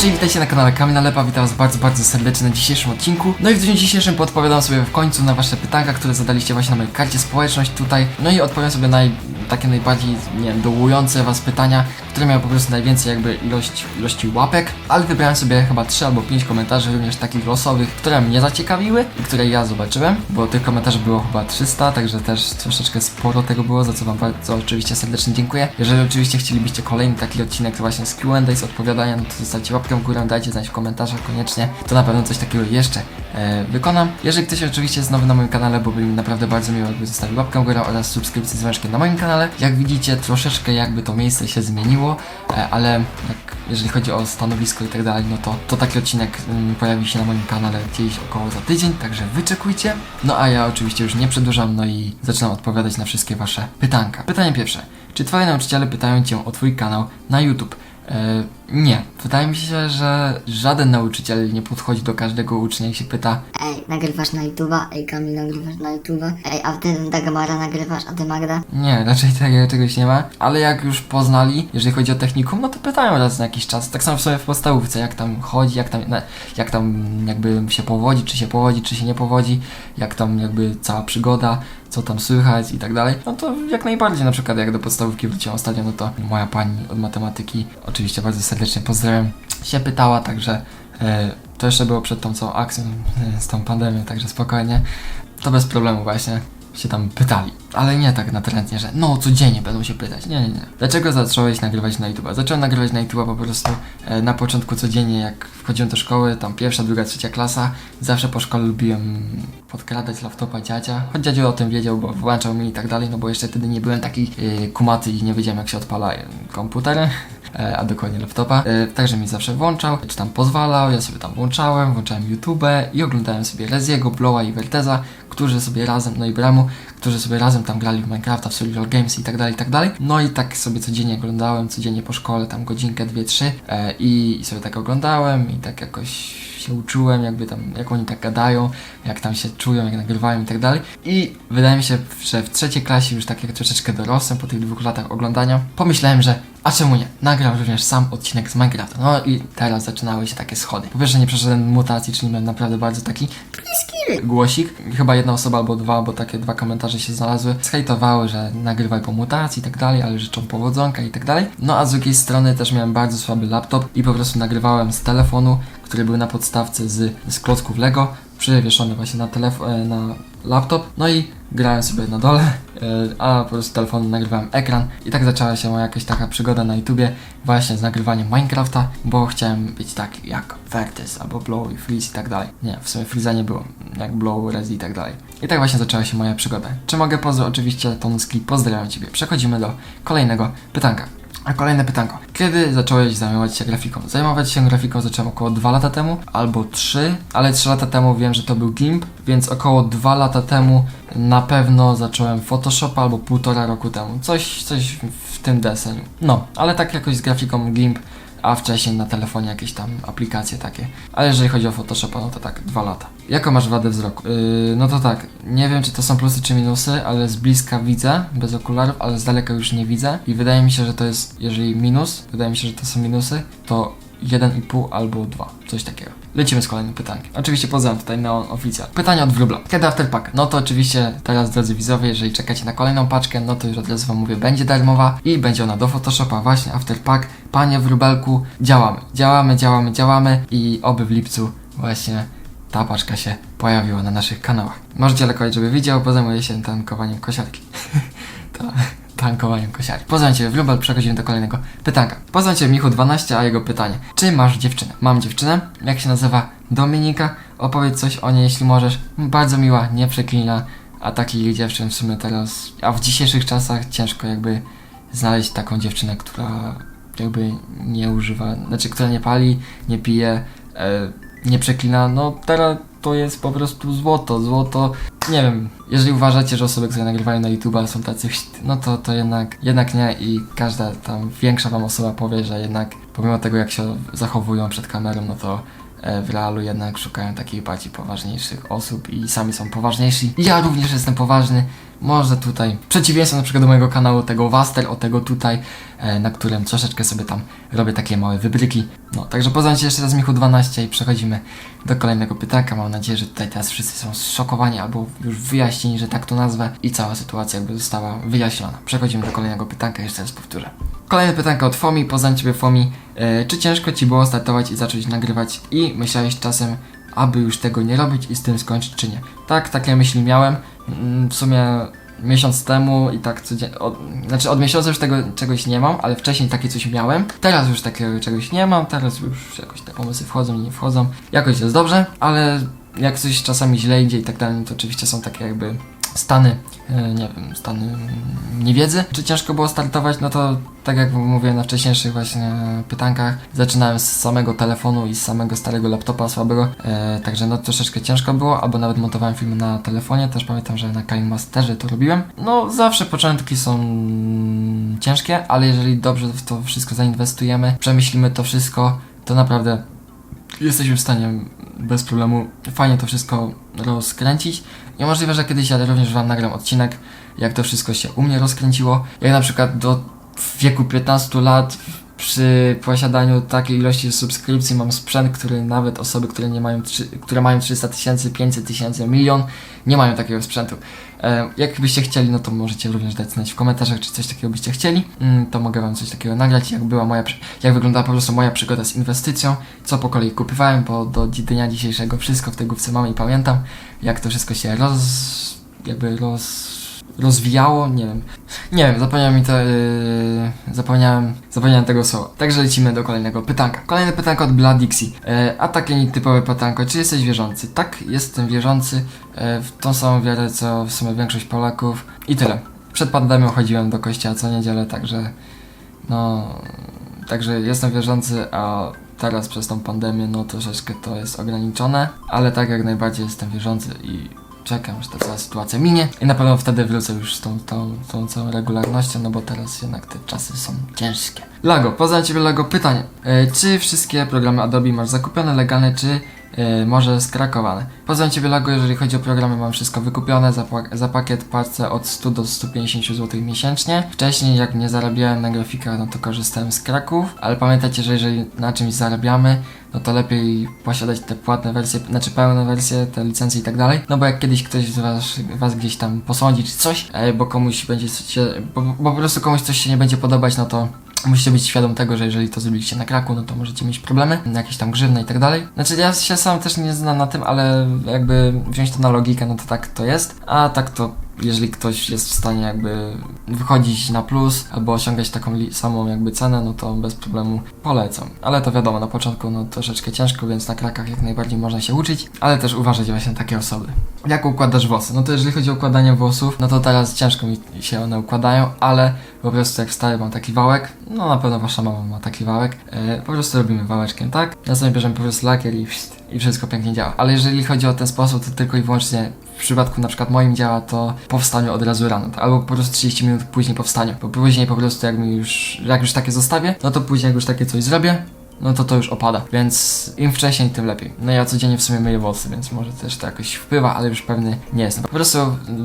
Hej, witajcie na kanale Kamila Lepa, witam was bardzo, bardzo serdecznie na dzisiejszym odcinku. No i w dniu dzisiejszym podpowiadam sobie w końcu na wasze pytanka, które zadaliście właśnie na mojej karcie społeczność tutaj. No i odpowiem sobie na takie najbardziej, nie wiem, dołujące was pytania, które miały po prostu najwięcej jakby ilość, ilości łapek, ale wybrałem sobie chyba 3 albo 5 komentarzy, również takich losowych, które mnie zaciekawiły i które ja zobaczyłem, bo tych komentarzy było chyba 300, także też troszeczkę sporo tego było, za co wam bardzo oczywiście serdecznie dziękuję. Jeżeli oczywiście chcielibyście kolejny taki odcinek właśnie z Q&A, z odpowiadania, no to zostawcie łapkę w górę, dajcie znać w komentarzach koniecznie, to na pewno coś takiego jeszcze e, wykonam. Jeżeli ktoś oczywiście jest nowy na moim kanale, bo by mi naprawdę bardzo miło, jakby zostawił łapkę w górę oraz subskrypcję z na moim kanale. Jak widzicie, troszeczkę jakby to miejsce się zmieniło, e, ale jak, jeżeli chodzi o stanowisko i tak dalej, no to, to taki odcinek mm, pojawi się na moim kanale gdzieś około za tydzień, także wyczekujcie. No a ja oczywiście już nie przedłużam, no i zaczynam odpowiadać na wszystkie wasze pytanka. Pytanie pierwsze. Czy twoi nauczyciele pytają cię o twój kanał na YouTube? E, nie. Wydaje mi się, że żaden nauczyciel nie podchodzi do każdego ucznia i się pyta Ej, nagrywasz na YouTube'a? Ej, Kamil, nagrywasz na YouTube'a? Ej, a ty Dagmara nagrywasz, a ty Magda? Nie, raczej takiego czegoś nie ma, ale jak już poznali, jeżeli chodzi o technikum, no to pytają raz na jakiś czas. Tak samo w sobie w podstawówce, jak tam chodzi, jak tam, jak tam jakby się powodzi, czy się powodzi, czy się nie powodzi, jak tam jakby cała przygoda, co tam słychać i tak dalej. No to jak najbardziej, na przykład jak do podstawówki wróciłem ostatnio, no to moja pani od matematyki, oczywiście bardzo serdecznie pozdrawiam, się pytała, także e, to jeszcze było przed tą całą akcją e, z tą pandemią, także spokojnie. To bez problemu właśnie się tam pytali. Ale nie tak natrętnie, że no codziennie będą się pytać. Nie, nie, nie. Dlaczego zacząłeś nagrywać na YouTube? Zacząłem nagrywać na YouTube po prostu e, na początku codziennie, jak wchodziłem do szkoły, tam pierwsza, druga, trzecia klasa. Zawsze po szkole lubiłem podkradać laptopa dziadzia. Choć dziadziu o tym wiedział, bo włączał mi i tak dalej, no bo jeszcze wtedy nie byłem taki e, kumaty i nie wiedziałem jak się odpala komputer. E, A dokładnie laptopa. E, Także mi zawsze włączał, czy tam pozwalał, ja sobie tam włączałem, włączałem YouTube i oglądałem sobie Reziego, Blowa i Verteza, którzy sobie razem, no i Bramu, którzy sobie razem tam grali w Minecrafta, w Survival Games i tak dalej, i tak dalej. No i tak sobie codziennie oglądałem, codziennie po szkole, tam godzinkę, dwie, trzy e, i sobie tak oglądałem i tak jakoś się uczyłem, jakby tam, jak oni tak gadają, jak tam się czują, jak nagrywają i tak dalej. I wydaje mi się, że w trzeciej klasie już tak jak troszeczkę dorosłem po tych dwóch latach oglądania, pomyślałem, że a czemu nie? Nagram również sam odcinek z Minecrafta. No i teraz zaczynały się takie schody. Po pierwsze nie przeszedłem mutacji, czyli miałem naprawdę bardzo taki głosik. Chyba jedna osoba albo dwa, bo takie dwa komentarze się znalazły. Zhejtowały, że nagrywaj po mutacji i tak dalej, ale życzą powodzonka i tak dalej. No a z drugiej strony też miałem bardzo słaby laptop i po prostu nagrywałem z telefonu, który był na podstawce z, z klocków Lego, przywieszony właśnie na telefon, na laptop. No i grałem sobie na dole, e, a po prostu telefonem nagrywałem ekran i tak zaczęła się moja jakaś taka przygoda na YouTubie właśnie z nagrywaniem Minecrafta, bo chciałem być taki jak Vertes albo Blow i Freeze i tak dalej. Nie, w sumie Freeza nie było, jak Blow, Rez i tak dalej. I tak właśnie zaczęła się moja przygoda. Czy mogę pozdro? Oczywiście Tonski, pozdrawiam Ciebie. Przechodzimy do kolejnego pytanka. A kolejne pytanko. Kiedy zacząłeś zajmować się grafiką? Zajmować się grafiką zacząłem około 2 lata temu, albo 3, ale 3 lata temu wiem, że to był GIMP, więc około 2 lata temu na pewno zacząłem Photoshop albo półtora roku temu. Coś, coś w tym deseniu. No, ale tak jakoś z grafiką GIMP, a wcześniej na telefonie jakieś tam aplikacje takie. Ale jeżeli chodzi o Photoshopa, no to tak, 2 lata. Jaką masz wadę wzroku? Yy, no to tak, nie wiem czy to są plusy czy minusy, ale z bliska widzę, bez okularów, ale z daleka już nie widzę. I wydaje mi się, że to jest, jeżeli minus, wydaje mi się, że to są minusy, to 1,5 albo 2, coś takiego. Lecimy z kolejnym pytaniem. Oczywiście pozdrawiam tutaj na oficjal. Pytanie od Wróbla. Kiedy afterpack? No to oczywiście teraz drodzy widzowie, jeżeli czekacie na kolejną paczkę, no to już od razu wam mówię, będzie darmowa i będzie ona do Photoshopa właśnie afterpack. Panie Wróbelku, działamy. Działamy, działamy, działamy i oby w lipcu właśnie ta paczka się pojawiła na naszych kanałach. Możecie lekować, żeby widział, bo zajmuję się tankowaniem kosiarki. to tankowaniem kosiarki. Poznam Cię, Wróbel, przechodzimy do kolejnego pytanka. Poznam Cię, Michu12, a jego pytanie. Czy masz dziewczynę? Mam dziewczynę. Jak się nazywa? Dominika. Opowiedz coś o niej, jeśli możesz. Bardzo miła, nie przeklina. A takich dziewczyn w sumie teraz, a w dzisiejszych czasach ciężko jakby znaleźć taką dziewczynę, która jakby nie używa, znaczy która nie pali, nie pije, e, nie przeklina, no teraz to jest po prostu złoto, złoto. Nie wiem, jeżeli uważacie, że osoby, które nagrywają na YouTube są tacy, no to, to jednak, jednak nie i każda tam większa wam osoba powie, że jednak pomimo tego jak się zachowują przed kamerą, no to e, w realu jednak szukają takich bardziej poważniejszych osób i sami są poważniejsi. Ja również jestem poważny, może tutaj, w przeciwieństwie na przykład do mojego kanału, tego Waster, o tego tutaj, e, na którym troszeczkę sobie tam robię takie małe wybryki. No, także poznam Cię jeszcze raz Michu12 i przechodzimy do kolejnego pytanka. Mam nadzieję, że tutaj teraz wszyscy są zszokowani albo już wyjaśnieni, że tak to nazwę i cała sytuacja jakby została wyjaśniona. Przechodzimy do kolejnego pytanka, jeszcze raz powtórzę. Kolejne pytanko od Fomi, poznam Ciebie Fomi. E, czy ciężko Ci było startować i zacząć nagrywać i myślałeś czasem, aby już tego nie robić i z tym skończyć, czy nie? Tak, takie myśli miałem. Mm, W sumie miesiąc temu i tak codziennie, od, znaczy od miesiąca już tego czegoś nie mam, ale wcześniej takie coś miałem. Teraz już takiego czegoś nie mam, teraz już jakoś te pomysły wchodzą i nie wchodzą. Jakoś jest dobrze, ale jak coś czasami źle idzie i tak dalej, no to oczywiście są takie jakby stany, e, nie wiem, stany niewiedzy. Czy ciężko było startować? No to tak jak mówiłem na wcześniejszych właśnie pytankach, zaczynałem z samego telefonu i z samego starego laptopa słabego, e, także no troszeczkę ciężko było, albo nawet montowałem filmy na telefonie, też pamiętam, że na Kind Masterze to robiłem. No zawsze początki są ciężkie, ale jeżeli dobrze w to wszystko zainwestujemy, przemyślimy to wszystko, to naprawdę jesteśmy w stanie bez problemu fajnie to wszystko rozkręcić. I możliwe, że kiedyś ja również wam nagram odcinek, jak to wszystko się u mnie rozkręciło. Jak na przykład do w wieku 15 lat przy posiadaniu takiej ilości subskrypcji mam sprzęt, który nawet osoby, które nie mają, które mają 300 tysięcy, 500 tysięcy, milion, nie mają takiego sprzętu. E, jakbyście chcieli, no to możecie również dać znać w komentarzach, czy coś takiego byście chcieli. Mm, to mogę wam coś takiego nagrać, jak była moja, jak wyglądała po prostu moja przygoda z inwestycją, co po kolei kupywałem, bo do dnia dzisiejszego wszystko w tej główce mam i pamiętam, jak to wszystko się roz... jakby roz... rozwijało, nie wiem. Nie wiem, zapomniałem mi to, yy, zapomniałem, zapomniałem tego słowa. Także lecimy do kolejnego pytanka. Kolejne pytanko od Blood Dixie. E, a takie nietypowe pytanko, czy jesteś wierzący? Tak, jestem wierzący e, w tą samą wiarę, co w sumie większość Polaków. I tyle. Przed pandemią chodziłem do kościoła co niedzielę, także no, także jestem wierzący, a teraz przez tą pandemię, no troszeczkę to jest ograniczone, ale tak jak najbardziej jestem wierzący i czekam, że ta cała sytuacja minie i na pewno wtedy wrócę już z tą, tą, tą całą regularnością, no bo teraz jednak te czasy są ciężkie. Lago, poznam Ciebie Lago, pytanie. E, czy wszystkie programy Adobe masz zakupione, legalne, czy e, może skrakowane? Poznam Ciebie Lago, jeżeli chodzi o programy, mam wszystko wykupione, za, za pakiet płacę od 100 do 150 zł miesięcznie. Wcześniej jak nie zarabiałem na grafikach, no to korzystałem z kraków, ale pamiętajcie, że jeżeli na czymś zarabiamy, no to lepiej posiadać te płatne wersje, znaczy pełne wersje, te licencje i tak dalej. No bo jak kiedyś ktoś z was, was gdzieś tam posądzi czy coś, e, bo komuś będzie się, bo, bo po prostu komuś coś się nie będzie podobać, no to musicie być świadom tego, że jeżeli to zrobiliście na kraku, no to możecie mieć problemy, jakieś tam grzywny i tak dalej. Znaczy ja się sam też nie znam na tym, ale jakby wziąć to na logikę, no to tak to jest. A tak to jeżeli ktoś jest w stanie jakby wychodzić na plus albo osiągać taką samą jakby cenę, no to bez problemu polecam. Ale to wiadomo, na początku no troszeczkę ciężko, więc na krakach jak najbardziej można się uczyć, ale też uważać właśnie takie osoby. Jak układasz włosy? No to jeżeli chodzi o układanie włosów, no to teraz ciężko mi się one układają, ale po prostu jak wstaję mam taki wałek, no na pewno wasza mama ma taki wałek, e, po prostu robimy wałeczkiem, tak? Następnie bierzemy po prostu lakier i, i wszystko pięknie działa. Ale jeżeli chodzi o ten sposób, to tylko i wyłącznie w przypadku na przykład moim działa to po wstaniu od razu rano, albo po prostu 30 minut później po wstaniu, bo później po prostu jak mi już, jak już takie zostawię, no to później jak już takie coś zrobię, no to to już opada, więc im wcześniej, tym lepiej. No ja codziennie w sumie myję włosy, więc może też to jakoś wpływa, ale już pewny nie jestem. Po prostu,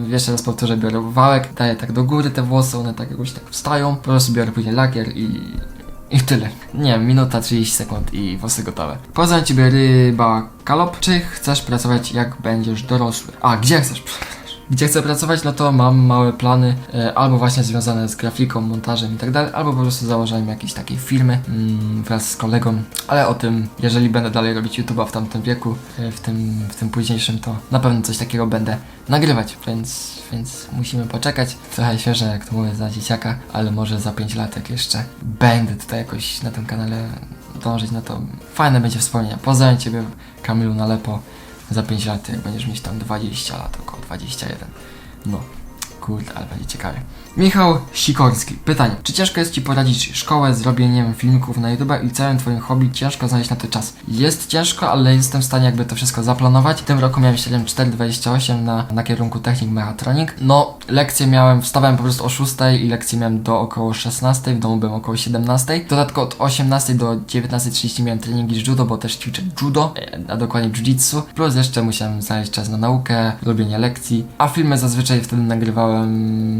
jeszcze raz powtórzę, biorę wałek, daję tak do góry te włosy, one tak jakoś tak wstają, po prostu biorę później lakier i... I tyle. Nie minuta 30 sekund i włosy gotowe. Poznam ciebie ryba kalop. Czy chcesz pracować jak będziesz dorosły? A, gdzie chcesz? Gdzie chcę pracować, no to mam małe plany, e, albo właśnie związane z grafiką, montażem i tak dalej, albo po prostu założeniem jakiejś takiej firmy mm, wraz z kolegą, ale o tym, jeżeli będę dalej robić YouTube'a w tamtym wieku, e, w tym, w tym późniejszym, to na pewno coś takiego będę nagrywać, więc, więc musimy poczekać. Trochę świeże, jak to mówię, za dzieciaka, ale może za 5 lat, jak jeszcze będę tutaj jakoś na tym kanale dążyć, no to fajne będzie wspomnienia. Pozdrawiam Ciebie, Kamilu Nalepo, za 5 lat, jak będziesz mieć tam 20 lat, około 21. No, kurde, ale będzie ciekawie. Michał Sikorski. Pytanie. Czy ciężko jest Ci poradzić szkołę z robieniem filmików na YouTube i całym Twoim hobby ciężko znaleźć na to czas? Jest ciężko, ale jestem w stanie jakby to wszystko zaplanować. W tym roku miałem średnią 4,28 na, na kierunku technik mechatronik. No, lekcje miałem, wstawałem po prostu o 6 i lekcje miałem do około 16, w domu byłem około 17. Dodatkowo od 18 do 19.30 miałem treningi z judo, bo też ćwiczę judo, e, a dokładnie jiu-jitsu. Plus jeszcze musiałem znaleźć czas na naukę, robienie lekcji, a filmy zazwyczaj wtedy nagrywałem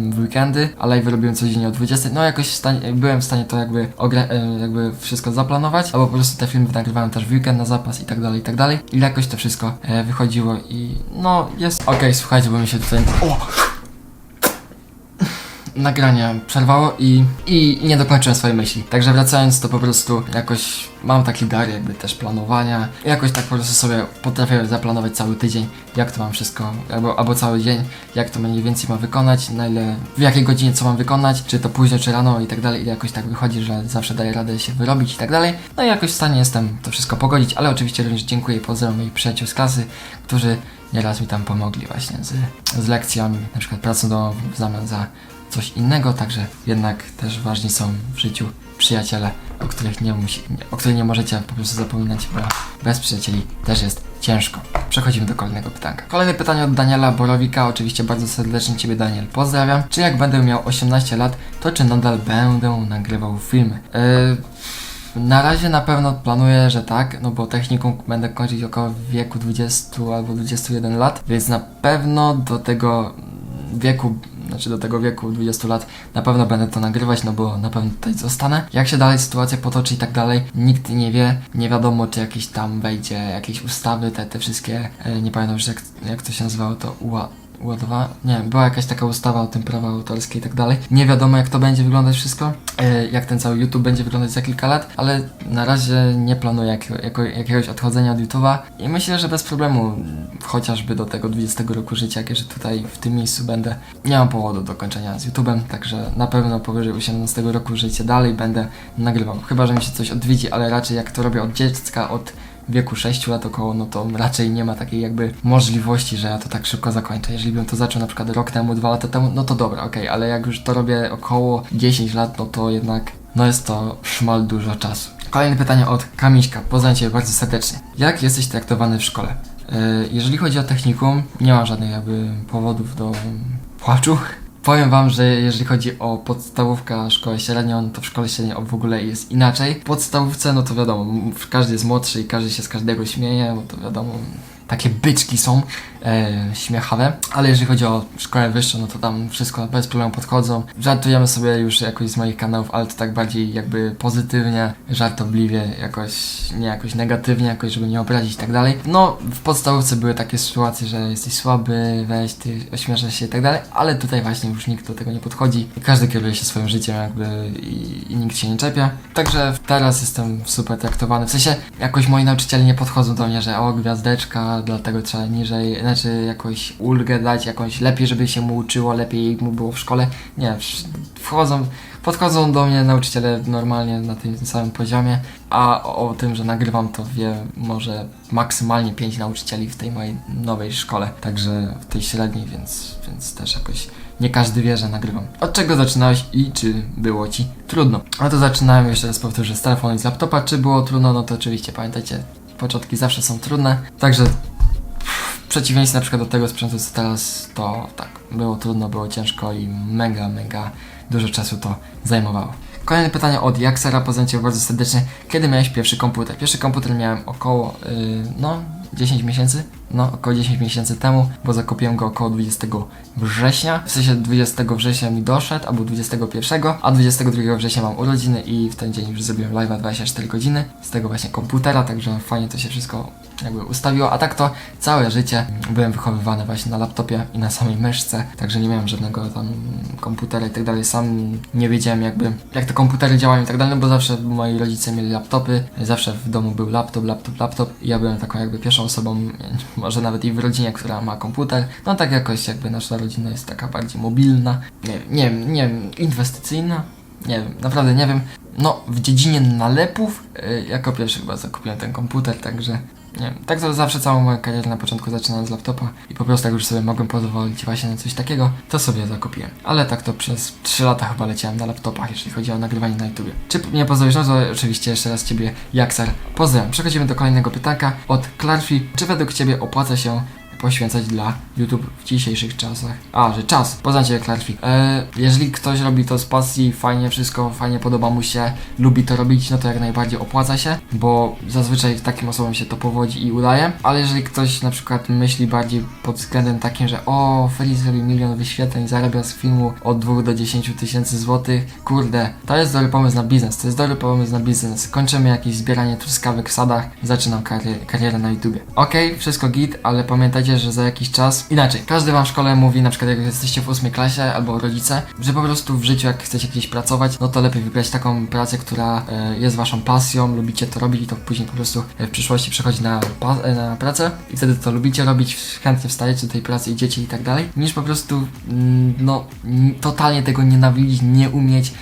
w weekendy, a live robiłem codziennie o 20. No jakoś w stanie, byłem w stanie to jakby, e, jakby wszystko zaplanować, albo po prostu te filmy nagrywałem też w weekend na zapas i tak dalej, i tak dalej. I jakoś to wszystko e, wychodziło i no jest... Okej, słuchajcie, bo mi się tutaj... O! Nagranie przerwało i, i nie dokończyłem swojej myśli. Także wracając, to po prostu jakoś mam taki dar jakby też planowania. Jakoś tak po prostu sobie potrafię zaplanować cały tydzień, jak to mam wszystko, albo, albo cały dzień, jak to mniej więcej mam wykonać, na ile, w jakiej godzinie co mam wykonać, czy to późno, czy rano i tak dalej. I jakoś tak wychodzi, że zawsze daję radę się wyrobić i tak dalej. No i jakoś w stanie jestem to wszystko pogodzić, ale oczywiście również dziękuję i pozdrawiam moich przyjaciół z klasy, którzy nieraz mi tam pomogli właśnie z, z lekcjami, na przykład pracą w zamian za coś innego, także jednak też ważni są w życiu przyjaciele, o których nie, musi, o których nie możecie po prostu zapominać, bo bez przyjacieli też jest ciężko. Przechodzimy do kolejnego pytanka. Kolejne pytanie od Daniela Borowika, oczywiście bardzo serdecznie Ciebie Daniel pozdrawiam. Czy jak będę miał 18 lat, to czy nadal będę nagrywał filmy? Yy, na razie na pewno planuję, że tak, no bo technikum będę kończyć około wieku 20 albo 21 lat, więc na pewno do tego wieku, znaczy do tego wieku 20 lat na pewno będę to nagrywać, no bo na pewno tutaj zostanę. Jak się dalej sytuacja potoczy i tak dalej, nikt nie wie, nie wiadomo czy jakieś tam wejdzie, jakieś ustawy, te, te wszystkie, e, nie pamiętam już jak, jak to się nazywało, to UA, ładowa, nie była jakaś taka ustawa o tym prawa autorskie i tak dalej. Nie wiadomo jak to będzie wyglądać wszystko, e, jak ten cały YouTube będzie wyglądać za kilka lat, ale na razie nie planuję jak, jako, jakiegoś odchodzenia od YouTube'a i myślę, że bez problemu, chociażby do tego 20 roku życia, kiedy tutaj w tym miejscu będę, nie mam powodu do kończenia z YouTube'em, także na pewno powyżej 18 roku życia dalej będę nagrywał. Chyba, że mi się coś odwiedzi, ale raczej jak to robię od dziecka, od wieku 6 lat około, no to raczej nie ma takiej jakby możliwości, że ja to tak szybko zakończę. Jeżeli bym to zaczął na przykład rok temu, dwa lata temu, no to dobra, okej, ale jak już to robię około 10 lat, no to jednak, no jest to szmal dużo czasu. Kolejne pytanie od Kamiśka. Poznam Cię bardzo serdecznie. Jak jesteś traktowany w szkole? Yy, jeżeli chodzi o technikum, nie mam żadnych jakby powodów do płaczu. Powiem wam, że jeżeli chodzi o podstawówkę, szkołę średnią, to w szkole średniej w ogóle jest inaczej. W podstawówce, no to wiadomo, każdy jest młodszy i każdy się z każdego śmieje, bo to wiadomo, takie byczki są e, śmiechawe. Ale jeżeli chodzi o szkołę wyższą, no to tam wszystko bez problemu podchodzą. Żartujemy sobie już jakoś z moich kanałów, ale to tak bardziej jakby pozytywnie, żartobliwie, jakoś nie jakoś negatywnie, jakoś żeby nie obrazić i tak dalej. No, w podstawówce były takie sytuacje, że jesteś słaby, weź ty, ośmieszasz się i tak dalej, ale tutaj właśnie już nikt do tego nie podchodzi. Każdy kieruje się swoim życiem jakby i, i nikt się nie czepia. Także teraz jestem super traktowany. W sensie jakoś moi nauczyciele nie podchodzą do mnie, że o gwiazdeczka, dlatego trzeba niżej, znaczy jakoś ulgę dać, jakąś lepiej, żeby się mu uczyło, lepiej mu było w szkole. Nie, wchodzą, podchodzą do mnie nauczyciele normalnie na tym samym poziomie, a o, tym, że nagrywam to wie może maksymalnie 5 nauczycieli w tej mojej nowej szkole, także w tej średniej, więc, więc też jakoś nie każdy wie, że nagrywam. Od czego zaczynałeś i czy było ci trudno? No to zaczynałem, jeszcze raz powtórzę, z telefonu i z laptopa. Czy było trudno? No to oczywiście, pamiętajcie, początki zawsze są trudne, także w przeciwieństwie na przykład do tego sprzętu co teraz, to tak, było trudno, było ciężko i mega, mega dużo czasu to zajmowało. Kolejne pytanie od Jaksera, Cię bardzo serdecznie. Kiedy miałeś pierwszy komputer? Pierwszy komputer miałem około, yy, no, 10 miesięcy. No, około 10 miesięcy temu, bo zakupiłem go około 20 września. W sensie 20 września mi doszedł, albo 21, a 22 września mam urodziny i w ten dzień już zrobiłem live'a 24 godziny z tego właśnie komputera, także fajnie to się wszystko jakby ustawiło, a tak to całe życie byłem wychowywany właśnie na laptopie i na samej myszce, także nie miałem żadnego tam komputera i tak dalej, sam nie wiedziałem jakby jak te komputery działają i tak dalej, no bo zawsze moi rodzice mieli laptopy, zawsze w domu był laptop, laptop, laptop. I ja byłem taką jakby pierwszą osobą, może nawet i w rodzinie, która ma komputer, no tak jakoś jakby nasza rodzina jest taka bardziej mobilna, nie, nie nie inwestycyjna, nie wiem, naprawdę nie wiem. No, w dziedzinie nalepów y, jako pierwszy chyba zakupiłem ten komputer, także nie. Tak zawsze całą moją karierę na początku zaczynałem z laptopa i po prostu jak już sobie mogłem pozwolić właśnie na coś takiego, to sobie zakupiłem. Ale tak to przez 3 lata chyba leciałem na laptopach, jeśli chodzi o nagrywanie na YouTubie. Czy mnie pozwolisz? No to oczywiście jeszcze raz Ciebie, Jaksar, pozdrawiam. Przechodzimy do kolejnego pytanka od Clarfi. Czy według Ciebie opłaca się poświęcać dla YouTube w dzisiejszych czasach. A, że czas, poznacie Clarfik. E, jeżeli ktoś robi to z pasji, fajnie wszystko, fajnie podoba mu się, lubi to robić, no to jak najbardziej opłaca się, bo zazwyczaj takim osobom się to powodzi i udaje, ale jeżeli ktoś na przykład myśli bardziej pod względem takim, że o, Feliz robi milion wyświetleń, zarabia z filmu od 2 do 10 tysięcy złotych, kurde, to jest dobry pomysł na biznes, to jest dobry pomysł na biznes. Kończymy jakieś zbieranie truskawek w sadach, zaczynam karier- karierę na YouTubie. Okej, wszystko git, ale pamiętajcie, że za jakiś czas, inaczej, każdy wam w szkole mówi, na przykład jak jesteście w ósmej klasie albo rodzice, że po prostu w życiu jak chcecie gdzieś pracować, no to lepiej wybrać taką pracę, która e, jest waszą pasją, lubicie to robić i to później po prostu e, w przyszłości przechodzi na, e, na pracę i wtedy to lubicie robić, chętnie wstajecie do tej pracy, idziecie i tak dalej, niż po prostu mm, no totalnie tego nienawidzić, nie umieć,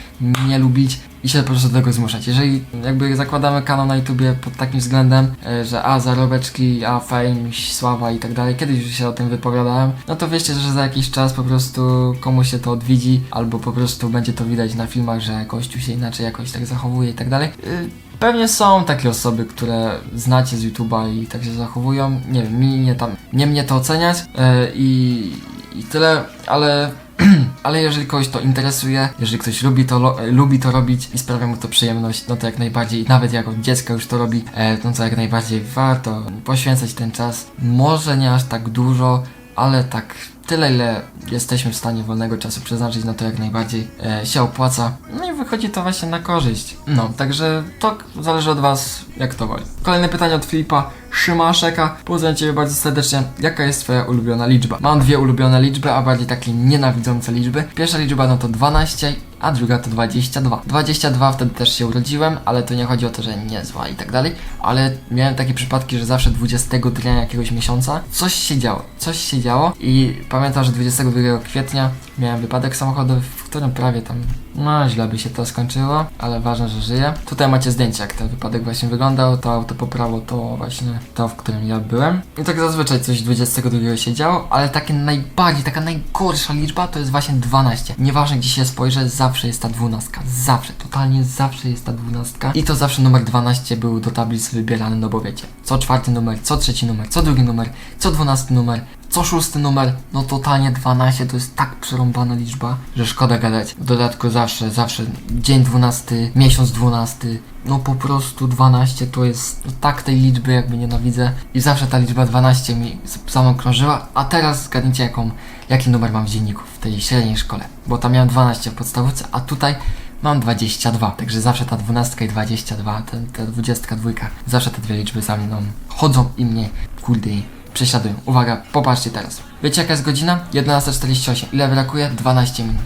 nie lubić i się po prostu do tego zmuszać. Jeżeli jakby zakładamy kanał na YouTubie pod takim względem, e, że a zarobeczki, a fame, sława i tak dalej, kiedyś już się o tym wypowiadałem, no to wiecie, że za jakiś czas po prostu komuś się to odwiedzi, albo po prostu będzie to widać na filmach, że gościu się inaczej jakoś tak zachowuje i tak dalej. Y, Pewnie są takie osoby, które znacie z YouTube'a i tak się zachowują. Nie wiem, mi nie tam, nie mnie to oceniać e, i, i tyle, ale ale jeżeli kogoś to interesuje, jeżeli ktoś lubi to, lo, e, lubi to robić i sprawia mu to przyjemność, no to jak najbardziej, nawet jak od dziecka już to robi, e, no to jak najbardziej warto poświęcać ten czas. Może nie aż tak dużo, ale tak tyle, ile jesteśmy w stanie wolnego czasu przeznaczyć, no to jak najbardziej e, się opłaca. No i wychodzi to właśnie na korzyść. No, także to zależy od Was, jak to woli. Kolejne pytanie od Filipa Szymaszeka. Pozdrawiam Ciebie bardzo serdecznie. Jaka jest Twoja ulubiona liczba? Mam dwie ulubione liczby, a bardziej takie nienawidzące liczby. Pierwsza liczba no to 12, a druga to 22. 22 wtedy też się urodziłem, ale to nie chodzi o to, że niezła i tak dalej, ale miałem takie przypadki, że zawsze 20 dnia jakiegoś miesiąca coś się działo, coś się działo i pamiętam, że 22 kwietnia miałem wypadek samochodowy, w którym prawie tam, no źle by się to skończyło, ale ważne, że żyję. Tutaj macie zdjęcie, jak ten wypadek właśnie wyglądał, to auto po prawo to właśnie to, w którym ja byłem. I tak zazwyczaj coś 22 się działo, ale takie najbardziej, taka najgorsza liczba to jest właśnie 12. Nieważne gdzie się spojrzę, zawsze jest ta dwunastka. Zawsze, totalnie zawsze jest ta dwunastka. I to zawsze numer 12 był do tablic wybierany, no bo wiecie, co czwarty numer, co trzeci numer, co drugi numer, co dwunasty numer, co szósty numer, no totalnie 12 to jest tak przerąbana liczba, że szkoda gadać. W dodatku zawsze, zawsze dzień 12, miesiąc 12, no po prostu 12 to jest no tak tej liczby jakby nienawidzę. I zawsze ta liczba 12 mi mną krążyła, a teraz zgadnijcie jaką, jaki numer mam w dzienniku w tej średniej szkole, bo tam miałem 12 w podstawówce, a tutaj mam 22, także zawsze ta 12 i 22, ten, ta 22, zawsze te dwie liczby za mną chodzą i mnie, kurde, prześladują. Uwaga, popatrzcie teraz. Wiecie jaka jest godzina? 11.48. Ile brakuje? 12 minut.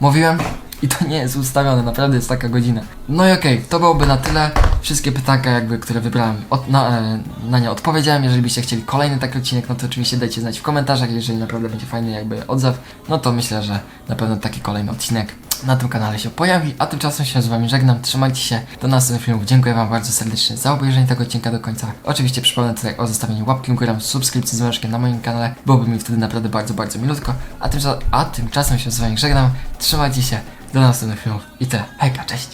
Mówiłem? I to nie jest ustawione, naprawdę jest taka godzina. No i okej, to byłoby na tyle. Wszystkie pytanka jakby, które wybrałem, od, na, e, na nie odpowiedziałem. Jeżeli byście chcieli kolejny taki odcinek, no to oczywiście dajcie znać w komentarzach. Jeżeli naprawdę będzie fajny jakby odzew, no to myślę, że na pewno taki kolejny odcinek na tym kanale się pojawi. A tymczasem się z wami żegnam. Trzymajcie się. Do następnych filmów. Dziękuję wam bardzo serdecznie za obejrzenie tego odcinka do końca. Oczywiście przypomnę tutaj o zostawieniu łapki górę, subskrypcji z myszkiem na moim kanale. Byłoby mi wtedy naprawdę bardzo, bardzo milutko. A, tymcza- a tymczasem się z wami żegnam. Trzymajcie się. Do następnych filmów. I tyle. Hejka, cześć.